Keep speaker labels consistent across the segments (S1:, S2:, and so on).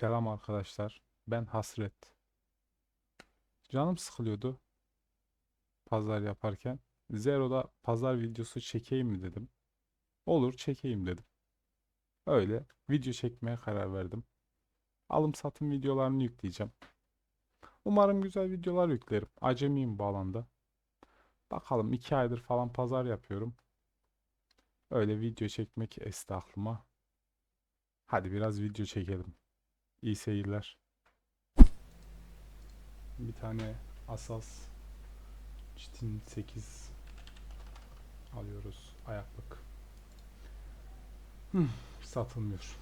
S1: Selam arkadaşlar. Ben Hasret. Canım sıkılıyordu pazar yaparken. Zero'da pazar videosu çekeyim mi dedim. Olur çekeyim dedim. Öyle video çekmeye karar verdim. Alım satım videolarını yükleyeceğim. Umarım güzel videolar yüklerim. Acemiyim bu alanda. Bakalım iki aydır falan pazar yapıyorum. Öyle video çekmek esti aklıma. Hadi biraz video çekelim. İyi seyirler. Bir tane Asas Çitin 8 alıyoruz. Ayaklık. Hmm, satılmıyor.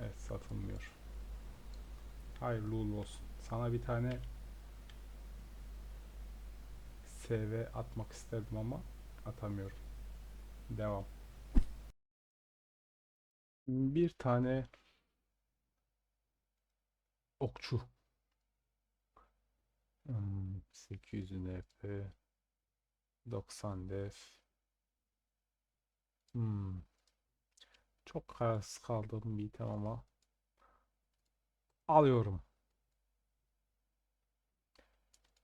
S1: Evet satılmıyor. Hayırlı uğurlu olsun. Sana bir tane SV atmak isterdim ama atamıyorum. Devam. Bir tane okçu. Hmm, 800 NP 90 def. Hmm. Çok kararsız kaldığım bir item ama alıyorum.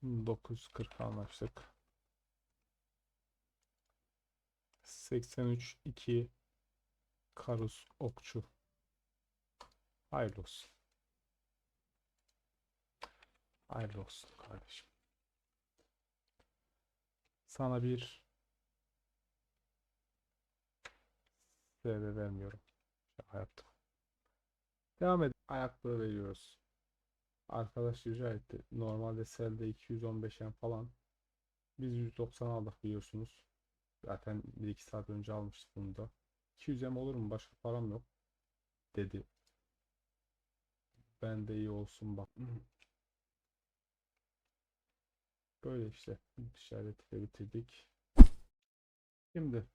S1: 940 anlaştık. 83 2 Karus okçu. Hayırlı olsun. Hayırlı olsun kardeşim. Sana bir CV vermiyorum. Şaka. Devam edelim. Ayaklığı veriyoruz. Arkadaş rica etti. Normalde selde 215 en falan. Biz 190 aldık biliyorsunuz. Zaten 1-2 saat önce almıştık bunu da. 200 em olur mu? Başka param yok. Dedi. Ben de iyi olsun bak. Böyle işte işaretiyle bitirdik. Şimdi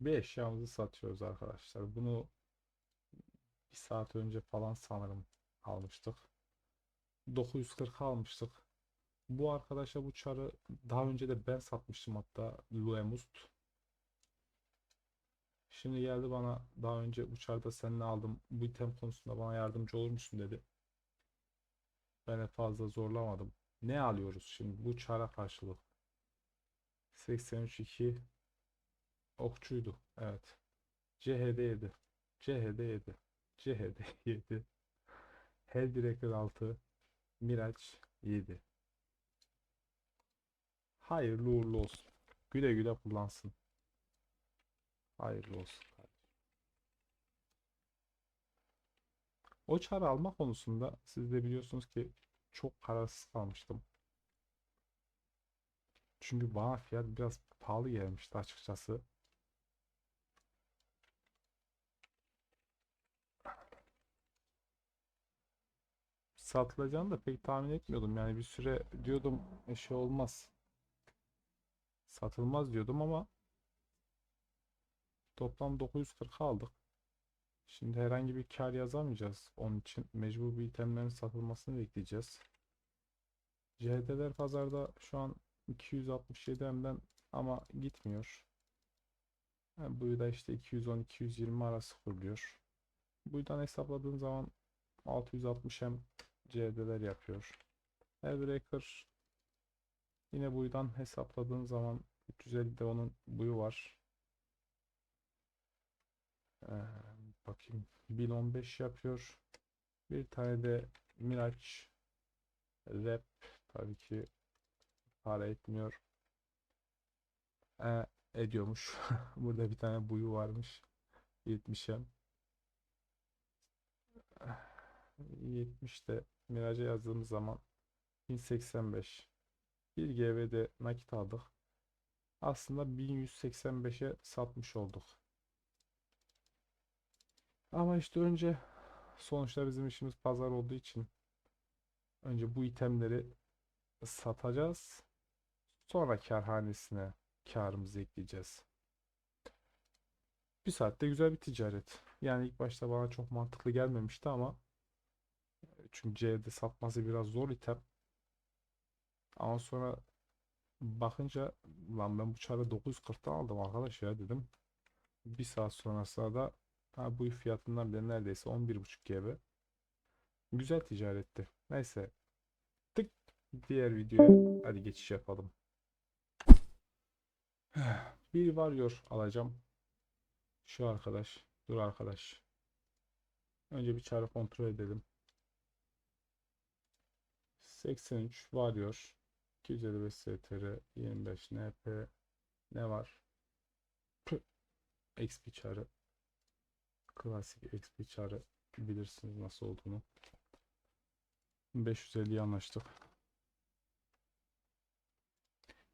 S1: bir eşyamızı satıyoruz arkadaşlar. Bunu bir saat önce falan sanırım almıştık. 940 almıştık. Bu arkadaşa bu çarı daha önce de ben satmıştım hatta Luemust. Şimdi geldi bana daha önce bu çarda seninle aldım. Bu item konusunda bana yardımcı olur musun dedi. Ben de fazla zorlamadım. Ne alıyoruz şimdi bu çara karşılık? 83 2 okçuydu. Evet. CHD 7. CHD 7. CHD 7. Hellbreaker 6. Miraç 7. Hayırlı uğurlu olsun. Güle güle kullansın. Hayırlı olsun. O çarı alma konusunda siz de biliyorsunuz ki çok kararsız kalmıştım. Çünkü bana fiyat biraz pahalı gelmişti açıkçası. Satılacağını da pek tahmin etmiyordum. Yani bir süre diyordum "E, şey olmaz. Satılmaz diyordum ama toplam 940 aldık. Şimdi herhangi bir kar yazamayacağız. Onun için mecbur bir itemlerin satılmasını bekleyeceğiz. CHD'ler pazarda şu an 267 M'den ama gitmiyor. Yani bu da işte 210-220 arası kuruluyor. Buradan hesapladığın zaman 660 M CHD'ler yapıyor. Hellbreaker yine buradan hesapladığın zaman 350 de onun buyu var. Ee, bakayım 1015 yapıyor. Bir tane de Miraç Rap tabii ki para etmiyor. Ee, ediyormuş. Burada bir tane buyu varmış. 70'em. 70 de Miraç'a yazdığımız zaman 1085. 1 GB'de nakit aldık. Aslında 1185'e satmış olduk. Ama işte önce sonuçta bizim işimiz pazar olduğu için önce bu itemleri satacağız. Sonra kârhanesine karımızı ekleyeceğiz. Bir saatte güzel bir ticaret. Yani ilk başta bana çok mantıklı gelmemişti ama çünkü C'de satması biraz zor item. Ama sonra bakınca lan ben bu çarı 940'tan aldım arkadaş ya dedim. Bir saat sonrasında da ha, bu fiyatından bile neredeyse 11.5 GB. Güzel ticaretti. Neyse. Tık diğer videoya hadi geçiş yapalım. Bir varıyor alacağım. Şu arkadaş. Dur arkadaş. Önce bir çare kontrol edelim. 83 varıyor. 255 STR 25 NP ne var? Püh. XP çarı. Klasik XP çarı bilirsiniz nasıl olduğunu. 550'ye anlaştık.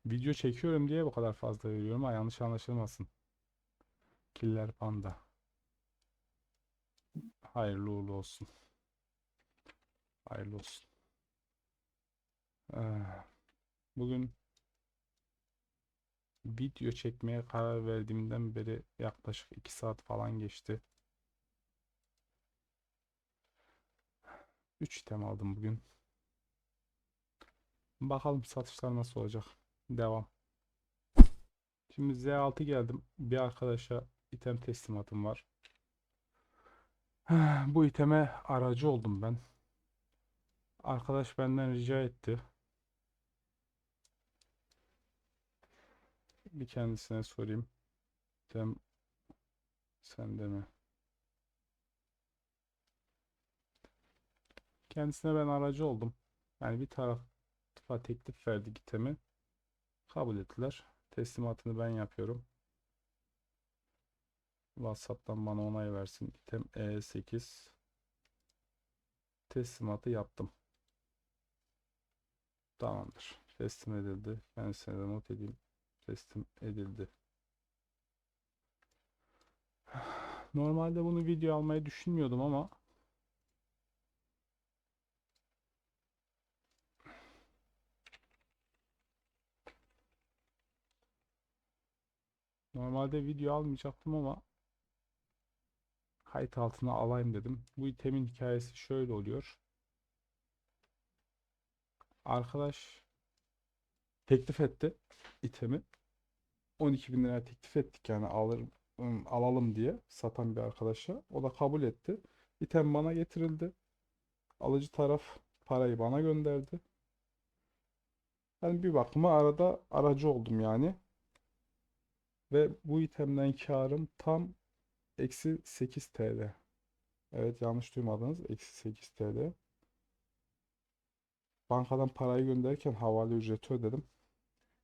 S1: Video çekiyorum diye bu kadar fazla veriyorum ama yanlış anlaşılmasın. Killer Panda. Hayırlı uğurlu olsun. Hayırlı olsun. Ee, Bugün video çekmeye karar verdiğimden beri yaklaşık 2 saat falan geçti. 3 item aldım bugün. Bakalım satışlar nasıl olacak. Devam. Şimdi Z6 geldim. Bir arkadaşa item teslimatım var. Bu iteme aracı oldum ben. Arkadaş benden rica etti. Bir kendisine sorayım. Dem sende mi? Kendisine ben aracı oldum. Yani bir tarafa teklif verdik itemi. Kabul ettiler. Teslimatını ben yapıyorum. WhatsApp'tan bana onay versin. İtem E8 teslimatı yaptım. Tamamdır. Teslim edildi. Kendisine de not edeyim. Teslim edildi. Normalde bunu video almayı düşünmüyordum ama Normalde video almayacaktım ama kayıt altına alayım dedim. Bu itemin hikayesi şöyle oluyor. Arkadaş teklif etti itemi. 12 bin liraya teklif ettik yani alır, ım, alalım diye satan bir arkadaşa. O da kabul etti. İtem bana getirildi. Alıcı taraf parayı bana gönderdi. Ben bir bakıma arada aracı oldum yani. Ve bu itemden karım tam eksi 8 TL. Evet yanlış duymadınız. Eksi 8 TL. Bankadan parayı gönderirken havale ücreti ödedim.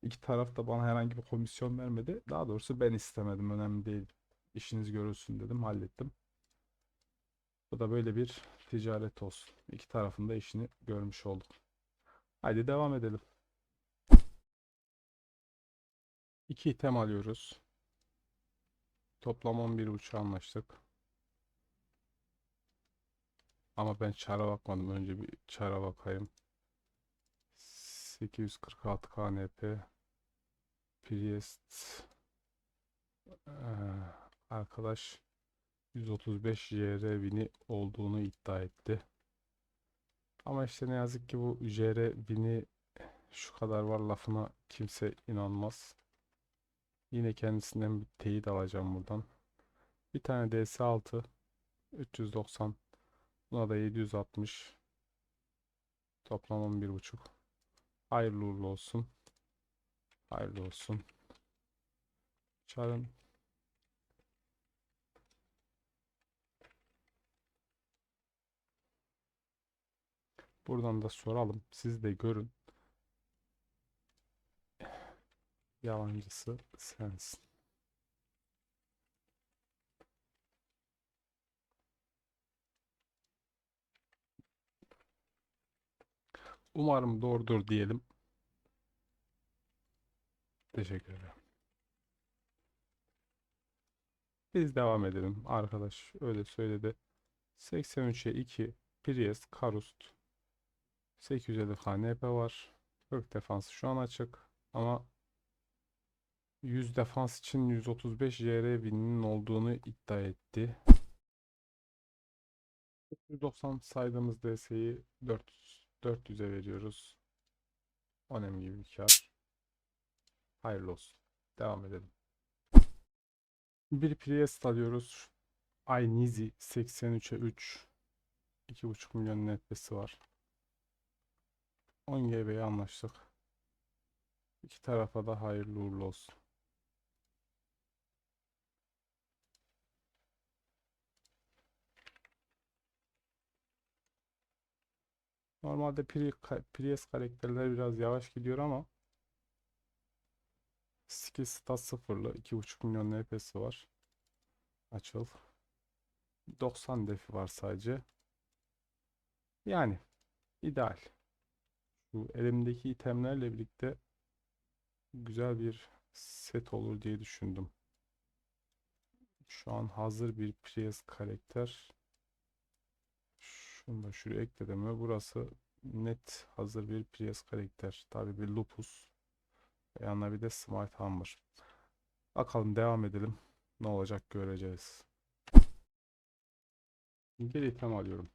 S1: İki taraf da bana herhangi bir komisyon vermedi. Daha doğrusu ben istemedim. Önemli değil. İşiniz görülsün dedim. Hallettim. Bu da böyle bir ticaret olsun. İki tarafın da işini görmüş olduk. Haydi devam edelim. İki item alıyoruz. Toplam 11.5 anlaştık. Ama ben çara bakmadım. Önce bir çara bakayım. 846 KNP Priest arkadaş 135 JR bini olduğunu iddia etti. Ama işte ne yazık ki bu JR bini şu kadar var lafına kimse inanmaz. Yine kendisinden bir teyit alacağım buradan. Bir tane DS6 390 buna da 760 toplam 11.5 hayırlı uğurlu olsun. Hayırlı olsun. Çağırın. Buradan da soralım. Siz de görün Yalancısı sensin. Umarım doğrudur diyelim. Teşekkür ederim. Biz devam edelim. Arkadaş öyle söyledi. 83'e 2 Prius Karust 850 KNP var. 40 defansı şu an açık. Ama 100 defans için 135 JR bininin olduğunu iddia etti. 190 saydığımız DS'yi 400 400'e veriyoruz. Önemli gibi bir kar. Hayırlı olsun. Devam edelim. Bir Priest alıyoruz. iNizi 83'e 3 2.5 milyon NFS'i var. 10 GB'ye anlaştık. İki tarafa da hayırlı uğurlu olsun. Normalde Prius karakterler biraz yavaş gidiyor ama skill stat sıfırlı 2.5 milyon NPS'i var. Açıl. 90 defi var sadece. Yani ideal. Şu elimdeki itemlerle birlikte güzel bir set olur diye düşündüm. Şu an hazır bir Prius karakter. Şunu da şuraya ekledim ve burası net hazır bir Prius karakter. Tabii bir Lupus. Yanına bir de Smite Hammer. Bakalım devam edelim. Ne olacak göreceğiz. Bir item alıyorum.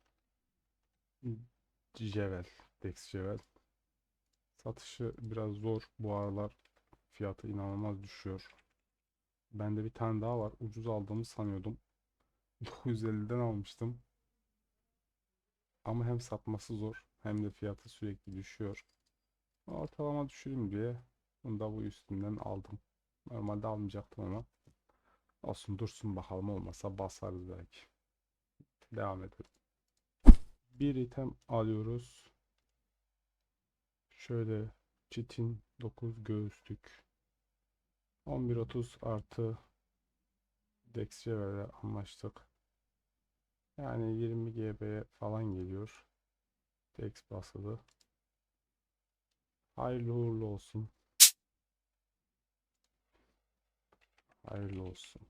S1: Jevel. Dex Jevel. Satışı biraz zor. Bu aralar fiyatı inanılmaz düşüyor. Bende bir tane daha var. Ucuz aldığımı sanıyordum. 950'den almıştım. Ama hem satması zor hem de fiyatı sürekli düşüyor. Ortalama düşüreyim diye bunu da bu üstünden aldım. Normalde almayacaktım ama olsun dursun bakalım olmasa basarız belki. Devam edelim. Bir item alıyoruz. Şöyle çitin 9 göğüslük. 11.30 artı Dex Jeweler'e anlaştık. Yani 20 GB'ye falan geliyor. Dex basılı. Hayırlı uğurlu olsun. Hayırlı olsun.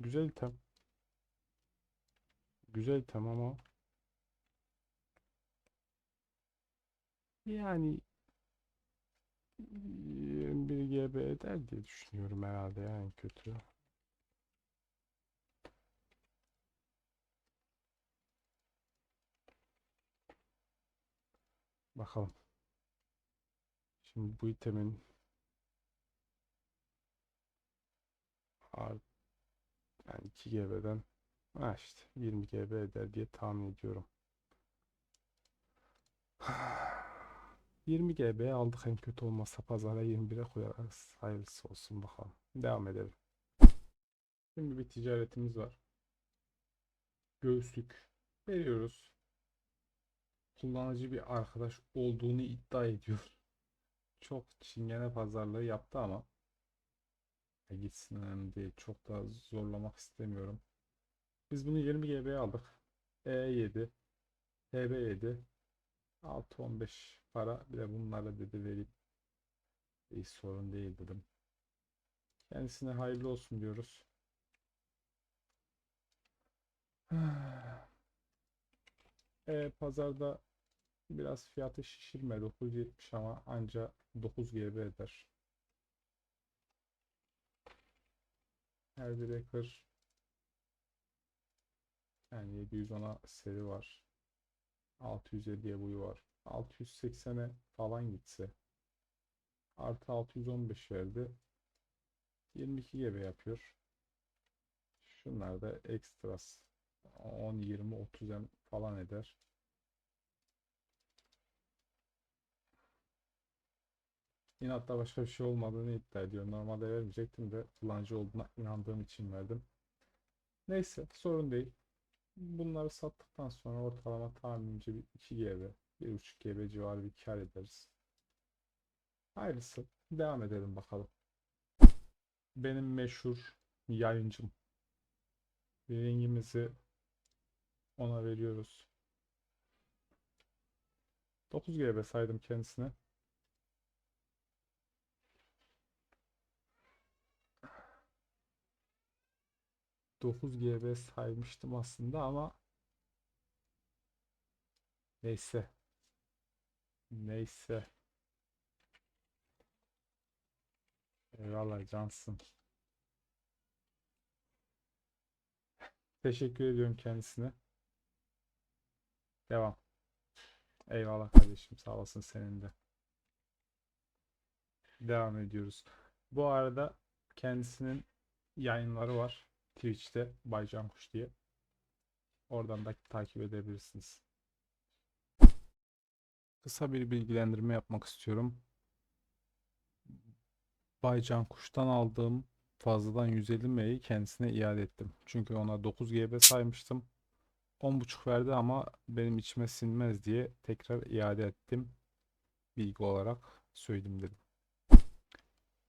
S1: Güzel item. Güzel item ama yani 21 GB eder diye düşünüyorum herhalde yani kötü. Bakalım. Şimdi bu itemin yani 2 GB'den ha işte 20 GB eder diye tahmin ediyorum. 20 GB aldık en kötü olmazsa pazara 21'e koyarız. Hayırlısı olsun bakalım. Devam edelim. Şimdi bir ticaretimiz var. Göğüslük veriyoruz. Kullanıcı bir arkadaş olduğunu iddia ediyor. Çok çingene pazarlığı yaptı ama e gitsin önemli değil. Çok da zorlamak istemiyorum. Biz bunu 20 GB'ye aldık. E7 TB7 6-15 para bir de bunlara dedi vereyim. Hiç sorun değil dedim. Kendisine hayırlı olsun diyoruz. E, pazarda biraz fiyatı şişirme 970 ama anca 9 GB eder. Her bir hacker yani 710'a seri var. 650'ye buyu var. 680'e falan gitse artı 615 verdi. 22 GB yapıyor. Şunlar da ekstras. 10, 20, 30 M falan eder. İnatta başka bir şey olmadığını iddia ediyor. Normalde vermeyecektim de kullanıcı olduğuna inandığım için verdim. Neyse sorun değil. Bunları sattıktan sonra ortalama tahminimce bir 2 GB, 1.5 GB civarı bir kar ederiz. Hayırlısı. Devam edelim bakalım. Benim meşhur yayıncım. Ringimizi ona veriyoruz. 9 GB saydım kendisine. Dokuz GB saymıştım aslında ama neyse. Neyse. Eyvallah cansın. Teşekkür ediyorum kendisine. Devam. Eyvallah kardeşim. Sağ olasın senin de. Devam ediyoruz. Bu arada kendisinin yayınları var. Twitch'te Baycan Kuş diye. Oradan da takip edebilirsiniz. Kısa bir bilgilendirme yapmak istiyorum. Baycan Kuş'tan aldığım fazladan 150 M'yi kendisine iade ettim. Çünkü ona 9 GB saymıştım. 10.5 verdi ama benim içime sinmez diye tekrar iade ettim. Bilgi olarak söyleyeyim dedim.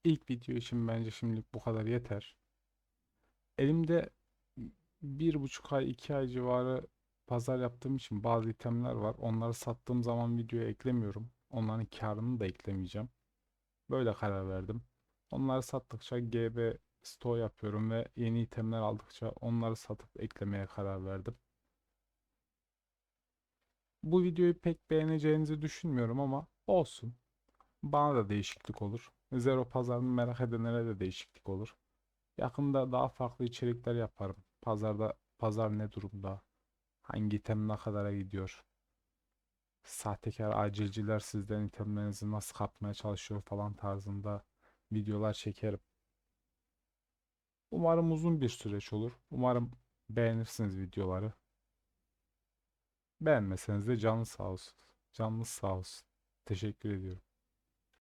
S1: İlk video için bence şimdilik bu kadar yeter. Elimde bir buçuk ay, iki ay civarı pazar yaptığım için bazı itemler var. Onları sattığım zaman videoya eklemiyorum. Onların karını da eklemeyeceğim. Böyle karar verdim. Onları sattıkça GB store yapıyorum ve yeni itemler aldıkça onları satıp eklemeye karar verdim. Bu videoyu pek beğeneceğinizi düşünmüyorum ama olsun. Bana da değişiklik olur. Zero pazarını merak edenlere de değişiklik olur. Yakında daha farklı içerikler yaparım. Pazarda pazar ne durumda? Hangi item ne kadara gidiyor? Sahtekar acilciler sizden itemlerinizi nasıl kapmaya çalışıyor falan tarzında videolar çekerim. Umarım uzun bir süreç olur. Umarım beğenirsiniz videoları. Beğenmeseniz de canı sağ olsun. Canınız sağ olsun. Teşekkür ediyorum.